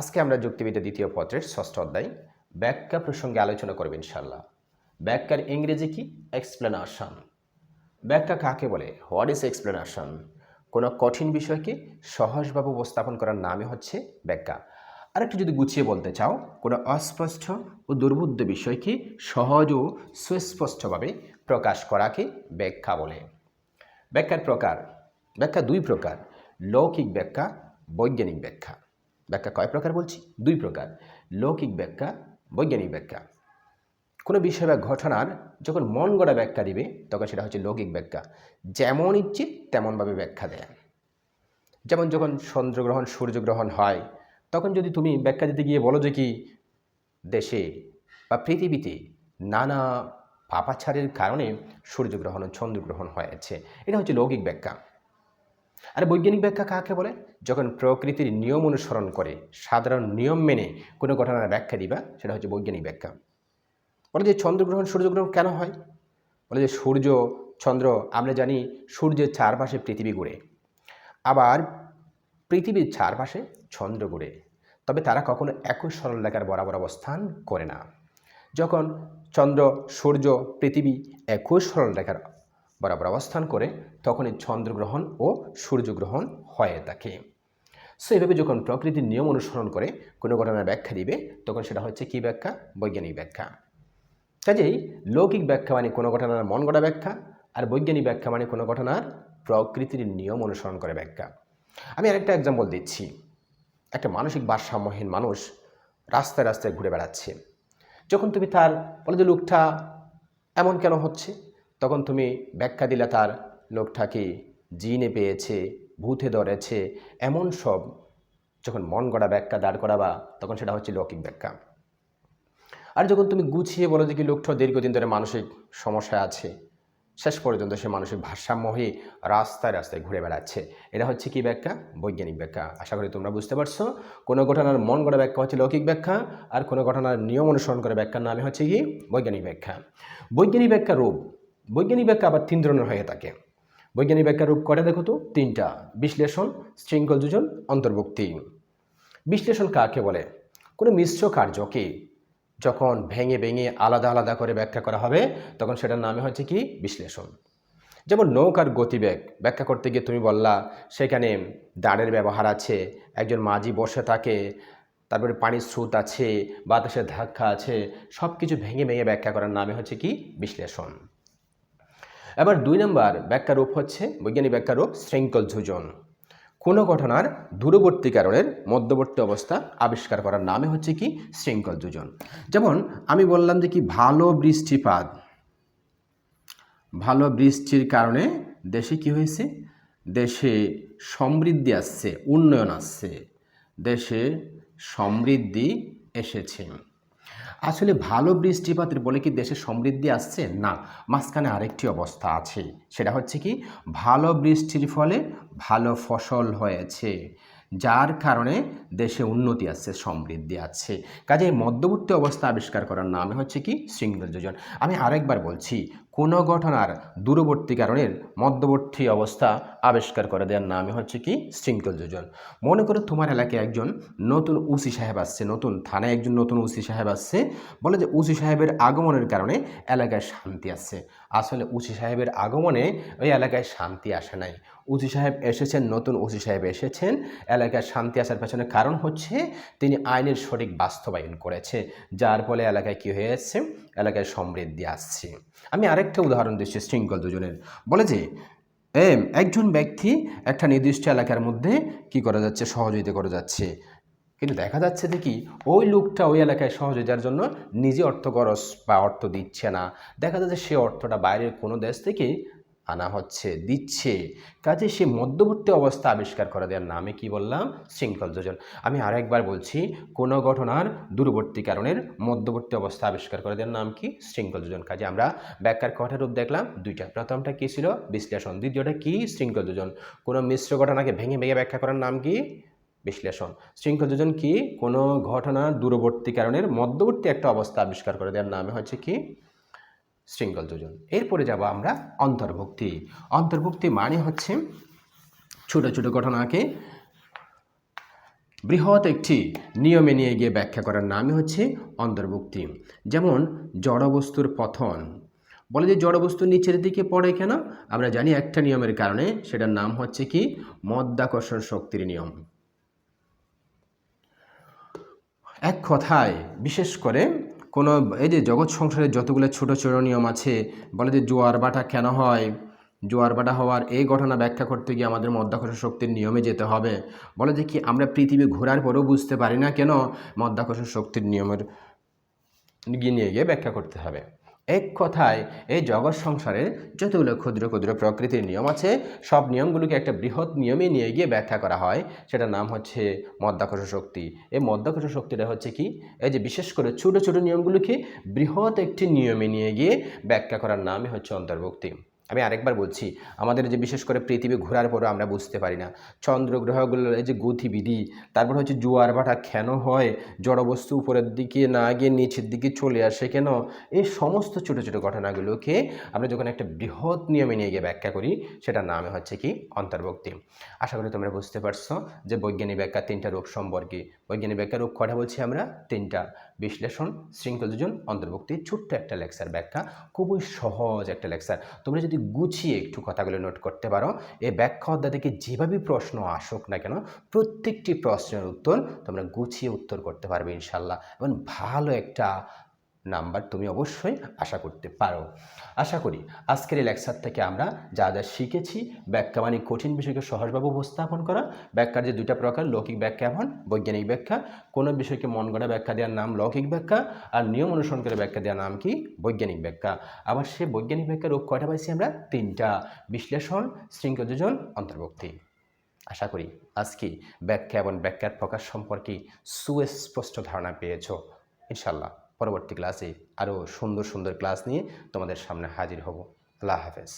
আজকে আমরা যুক্তিবিদ্যা দ্বিতীয় পত্রের ষষ্ঠ অধ্যায় ব্যাখ্যা প্রসঙ্গে আলোচনা করব ইনশাল্লাহ ব্যাখ্যার ইংরেজি কি? এক্সপ্লেনেশন ব্যাখ্যা কাকে বলে? হোয়াট ইজ এক্সপ্লেনেশন কোনো কঠিন বিষয়কে সহজভাবে উপস্থাপন করার নামই হচ্ছে ব্যাখ্যা। আরেকটু যদি গুছিয়ে বলতে চাও, কোনো অস্পষ্ট ও দুর্বোধ্য বিষয়কে সহজ ও সুস্পষ্টভাবে প্রকাশ করাকে ব্যাখ্যা বলে। ব্যাখ্যার প্রকার। ব্যাখ্যা দুই প্রকার, লৌকিক ব্যাখ্যা, বৈজ্ঞানিক ব্যাখ্যা। ব্যাখ্যা কয় প্রকার বলছি? দুই প্রকার। লৌকিক ব্যাখ্যা, বৈজ্ঞানিক ব্যাখ্যা। কোনো বিষয় বা ঘটনার যখন মন গড়া ব্যাখ্যা দিবে, তখন সেটা হচ্ছে লৌকিক ব্যাখ্যা। যেমন ইচ্ছে তেমনভাবে ব্যাখ্যা দেয়। যেমন যখন চন্দ্রগ্রহণ, সূর্যগ্রহণ হয়, তখন যদি তুমি ব্যাখ্যা দিতে গিয়ে বলো যে কি, দেশে বা পৃথিবীতে নানা পাপাচারের কারণে সূর্যগ্রহণ ও চন্দ্রগ্রহণ হয়েছে। এটা হচ্ছে লৌকিক ব্যাখ্যা। আর বৈজ্ঞানিক ব্যাখ্যা কাকে বলে? যখন প্রকৃতির নিয়ম অনুসরণ করে, সাধারণ নিয়ম মেনে কোনো ঘটনার ব্যাখ্যা দিবা, সেটা হচ্ছে বৈজ্ঞানিক ব্যাখ্যা। বলে যে চন্দ্রগ্রহণ সূর্যগ্রহণ কেন হয়? বলে যে সূর্য, চন্দ্র, আমরা জানি সূর্যের চারপাশে পৃথিবী ঘুরে। আবার পৃথিবীর চারপাশে চন্দ্র ঘুরে। তবে তারা কখনো একই সরলরেখার বরাবর অবস্থান করে না। যখন চন্দ্র, সূর্য, পৃথিবী একই সরলরেখার বরাবর অবস্থান করে তখনই চন্দ্রগ্রহণ ও সূর্যগ্রহণ হয়ে থাকে সো এভাবে যখন প্রকৃতির নিয়ম অনুসরণ করে কোনো ঘটনার ব্যাখ্যা দিবে, তখন সেটা হচ্ছে কী ব্যাখ্যা? বৈজ্ঞানিক ব্যাখ্যা। কাজেই লৌকিক ব্যাখ্যা মানে কোনো ঘটনার মন গড়া ব্যাখ্যা, আর বৈজ্ঞানিক ব্যাখ্যা মানে কোনো ঘটনার প্রকৃতির নিয়ম অনুসরণ করে ব্যাখ্যা। আমি আরেকটা এক্সাম্পল দিচ্ছি। একটা মানসিক ভারসাম্যহীন মানুষ রাস্তায় রাস্তায় ঘুরে বেড়াচ্ছে। যখন তুমি তার বলে যে, লোকটা এমন কেন হচ্ছে? তখন তুমি ব্যাখ্যা দিলে তার লোকটাকে জিনে পেয়েছে, ভূতে ধরেছে, এমন সব যখন মন গড়া ব্যাখ্যা দাঁড় করাবা, তখন সেটা হচ্ছে লৌকিক ব্যাখ্যা। আর যখন তুমি গুছিয়ে বলো যে কি লোকটা দীর্ঘদিন ধরে মানসিক সমস্যা আছে, শেষ পর্যন্ত সে মানসিক ভারসাম্য হয়ে রাস্তায় রাস্তায় ঘুরে বেড়াচ্ছে। এটা হচ্ছে কি ব্যাখ্যা? বৈজ্ঞানিক ব্যাখ্যা। আশা করি তোমরা বুঝতে পারছ। কোনো ঘটনার মন গড়া ব্যাখ্যা হচ্ছে লৌকিক ব্যাখ্যা, আর কোনো ঘটনার নিয়ম অনুসরণ করে ব্যাখ্যার নামে হচ্ছে কি বৈজ্ঞানিক ব্যাখ্যা। বৈজ্ঞানিক ব্যাখ্যা রূপ। বৈজ্ঞানিক ব্যাখ্যা আবার তিন ধরনের হয়ে থাকে। বৈজ্ঞানিক ব্যাখ্যা রূপ কটা দেখো তো? তিনটা। বিশ্লেষণ, শৃঙ্খল যোজন, অন্তর্ভুক্তি। বিশ্লেষণ কাকে বলে? কোনো মিশ্র কার্যকে যখন ভেঙে ভেঙে আলাদা আলাদা করে ব্যাখ্যা করা হবে, তখন সেটার নামে হচ্ছে কি? বিশ্লেষণ। যেমন নৌকার গতিবেগ ব্যাখ্যা করতে গিয়ে তুমি বললা, সেখানে দাঁড়ের ব্যবহার আছে, একজন মাঝি বসে থাকে, তারপরে পানির স্রোত আছে, বাতাসের ধাক্কা আছে সব কিছু ভেঙে ভেঙে ব্যাখ্যা করার নামে হচ্ছে কি? বিশ্লেষণ। এবার দুই নম্বর ব্যাখ্যারূপ হচ্ছে বৈজ্ঞানিক ব্যাখ্যা রূপ শৃঙ্খল যোজন। কোনো ঘটনার দূরবর্তী কারণের মধ্যবর্তী অবস্থা আবিষ্কার করার নামে হচ্ছে কি শৃঙ্খল যোজন। যেমন আমি বললাম যে কি ভালো বৃষ্টিপাত, ভালো বৃষ্টির কারণে দেশে কি হয়েছে? দেশে সমৃদ্ধি আসছে, উন্নয়ন আসছে, দেশে সমৃদ্ধি এসেছে। আসলে ভালো বৃষ্টিপাতের বলে কি দেশে সমৃদ্ধি আসছে? না। মাঝখানে আরেকটি অবস্থা আছে। সেটা হচ্ছে কি, ভালো বৃষ্টির ফলে ভালো ফসল হয়েছে, যার কারণে দেশে উন্নতি আছে সমৃদ্ধি আছে কাজে মধ্যবর্তী অবস্থা আবিষ্কার করার নামে হচ্ছে কি সিঙ্গল যোজন। আমি আরেকবার বলছি কোনো ঘটনার দূরবর্তী কারণের মধ্যবর্তী অবস্থা আবিষ্কার করে দেওয়ার নামে হচ্ছে কি শৃঙ্খল যোজন। মনে করো তোমার এলাকায় একজন নতুন উসি সাহেব আসছে, নতুন থানায় একজন নতুন উসি সাহেব আসছে, বলে যে উসি সাহেবের আগমনের কারণে এলাকায় শান্তি আসছে। আসলে উসি সাহেবের আগমনে ওই এলাকায় শান্তি আসে নাই। উসি সাহেব এসেছেন, নতুন উসি সাহেব এসেছেন, এলাকায় শান্তি আসার পেছনে কারণ হচ্ছে তিনি আইনের সঠিক বাস্তবায়ন করেছে, যার ফলে এলাকায় কী যাচ্ছে? এলাকায় সমৃদ্ধি আসছে। আমি আরেকটা উদাহরণ দিচ্ছে শৃঙ্খল দুজনের। বলে যে এম একজন ব্যক্তি একটা নির্দিষ্ট এলাকার মধ্যে কি করা যাচ্ছে? সহযোগিতা করা যাচ্ছে। কিন্তু দেখা যাচ্ছে যে কি, ওই লোকটা ওই এলাকায় সহযোগিতার জন্য নিজে অর্থ খরচ বা অর্থ দিচ্ছে না। দেখা যাচ্ছে সে অর্থটা বাইরের কোনো দেশ থেকে আনা হচ্ছে, দিচ্ছে। কাজে সে মধ্যবর্তী অবস্থা আবিষ্কার করা দেওয়ার নামে কি বললাম? শৃঙ্খল যোজন। আমি আরেকবার বলছি, কোনো ঘটনার দূরবর্তী কারণের মধ্যবর্তী অবস্থা আবিষ্কার করে দেওয়ার নাম কি? শৃঙ্খল যোজন। কাজে আমরা ব্যাখ্যার কটা রূপ দেখলাম? দুইটা। প্রথমটা কী ছিল? বিশ্লেষণ। দ্বিতীয়টা কি? শৃঙ্খল যোজন। কোনো মিশ্র ঘটনাকে ভেঙে ভেঙে ব্যাখ্যা করার নাম কি? বিশ্লেষণ। শৃঙ্খল যোজন কি? কোনো ঘটনার দূরবর্তী কারণের মধ্যবর্তী একটা অবস্থা আবিষ্কার করে দেওয়ার নামে হচ্ছে কি? শৃঙ্খল যোজন এরপরে যাব আমরা অন্তর্ভুক্তি। অন্তর্ভুক্তি মানে হচ্ছে ছোট ছোট ঘটনাকে বৃহৎ একটি নিয়মে নিয়ে গিয়ে ব্যাখ্যা করার নামই হচ্ছে অন্তর্ভুক্তি। যেমন জড়বস্তুর পথন। বলে যে জড়বস্তু নিচের দিকে পড়ে কেন? আমরা জানি একটা নিয়মের কারণে, সেটার নাম হচ্ছে কি? মধ্যাকর্ষণ শক্তির নিয়ম। এক কথায়, বিশেষ করে কোনো, এই যে জগৎ সংসারের যতগুলো ছোট ছোট নিয়ম আছে, বলে যে জোয়ার বাটা কেন হয়? জোয়ার বাটা হওয়ার এই ঘটনা ব্যাখ্যা করতে গিয়ে আমাদের মধ্যাকর্ষণ শক্তির নিয়মে যেতে হবে। বলে যে কি, আমরা পৃথিবী ঘোরার পরেও বুঝতে পারি না কেন? মধ্যাকর্ষণ শক্তির নিয়মের গিয়ে নিয়ে গিয়ে ব্যাখ্যা করতে হবে। এক কথায়, এই জগৎ সংসারের যতগুলো ক্ষুদ্র ক্ষুদ্র প্রকৃতির নিয়ম আছে, সব নিয়মগুলোকে একটা বৃহৎ নিয়মে নিয়ে গিয়ে ব্যাখ্যা করা হয়। সেটার নাম হচ্ছে মধ্যাকর্ষ শক্তি। এই মধ্যাকর্ষ শক্তিটা হচ্ছে কি? এই যে বিশেষ করে ছোটো ছোটো নিয়মগুলোকে বৃহৎ একটি নিয়মে নিয়ে গিয়ে ব্যাখ্যা করার নামই হচ্ছে অন্তর্ভুক্তি। আমি আরেকবার বলছি, আমাদের যে বিশেষ করে পৃথিবী ঘোরার পরও আমরা বুঝতে পারি না। চন্দ্র গ্রহগুলোর এই যে গতিবিধি, তারপর হচ্ছে জোয়ার ভাটা কেন হয়, জড়বস্তু উপরের দিকে না গিয়ে নিচের দিকে চলে আসে কেন, এই সমস্ত ছোটো ছোটো ঘটনাগুলোকে আমরা যখন একটা বৃহৎ নিয়মে নিয়ে গিয়ে ব্যাখ্যা করি, সেটার নামে হচ্ছে কি? অন্তর্ভুক্তি। আশা করি তোমরা বুঝতে পারছ যে বৈজ্ঞানিক ব্যাখ্যা তিনটা রূপ সম্পর্কে। বৈজ্ঞানিক ব্যাখ্যা রূপ কটা বলছি আমরা? তিনটা। বিশ্লেষণ, শৃঙ্খল দুজন, অন্তর্ভুক্তি, ছোট্ট একটা লেকচার ব্যাখ্যা, খুবই সহজ একটা লেকচার। তোমরা যদি গুছিয়ে একটু কথাগুলো নোট করতে পারো। এই ব্যাখ্যা অধ্যায় থেকে যেভাবে প্রশ্ন আসুক না কেন, প্রত্যেকটি প্রশ্নের উত্তর তোমরা গুছিয়ে উত্তর করতে পারবে ইনশাল্লাহ। এবং ভালো একটা নাম্বার তুমি অবশ্যই আশা করতে পারো। আশা করি আজকের এই লেকচার থেকে আমরা যা যা শিখেছি, ব্যাখ্যা মানে কঠিন বিষয়কে সহজভাবে উপস্থাপন করা, ব্যাখ্যার যে দুইটা প্রকার, লৌকিক ব্যাখ্যা এবং বৈজ্ঞানিক ব্যাখ্যা, কোনো বিষয়কে মন গড়া ব্যাখ্যা দেওয়ার নাম লৌকিক ব্যাখ্যা, আর নিয়ম অনুসরণ করে ব্যাখ্যা দেওয়ার নাম কি বৈজ্ঞানিক ব্যাখ্যা। আবার সে বৈজ্ঞানিক ব্যাখ্যার রূপ কয়টা পাইছি আমরা? তিনটা। বিশ্লেষণ শৃঙ্খল যোজন অন্তর্ভুক্তি। আশা করি আজকে ব্যাখ্যা এবং ব্যাখ্যার প্রকাশ সম্পর্কে সুস্পষ্ট ধারণা পেয়েছ। ইনশাল্লাহ পরবর্তী ক্লাসে আরও সুন্দর সুন্দর ক্লাস নিয়ে তোমাদের সামনে হাজির হব। আল্লাহ হাফেজ।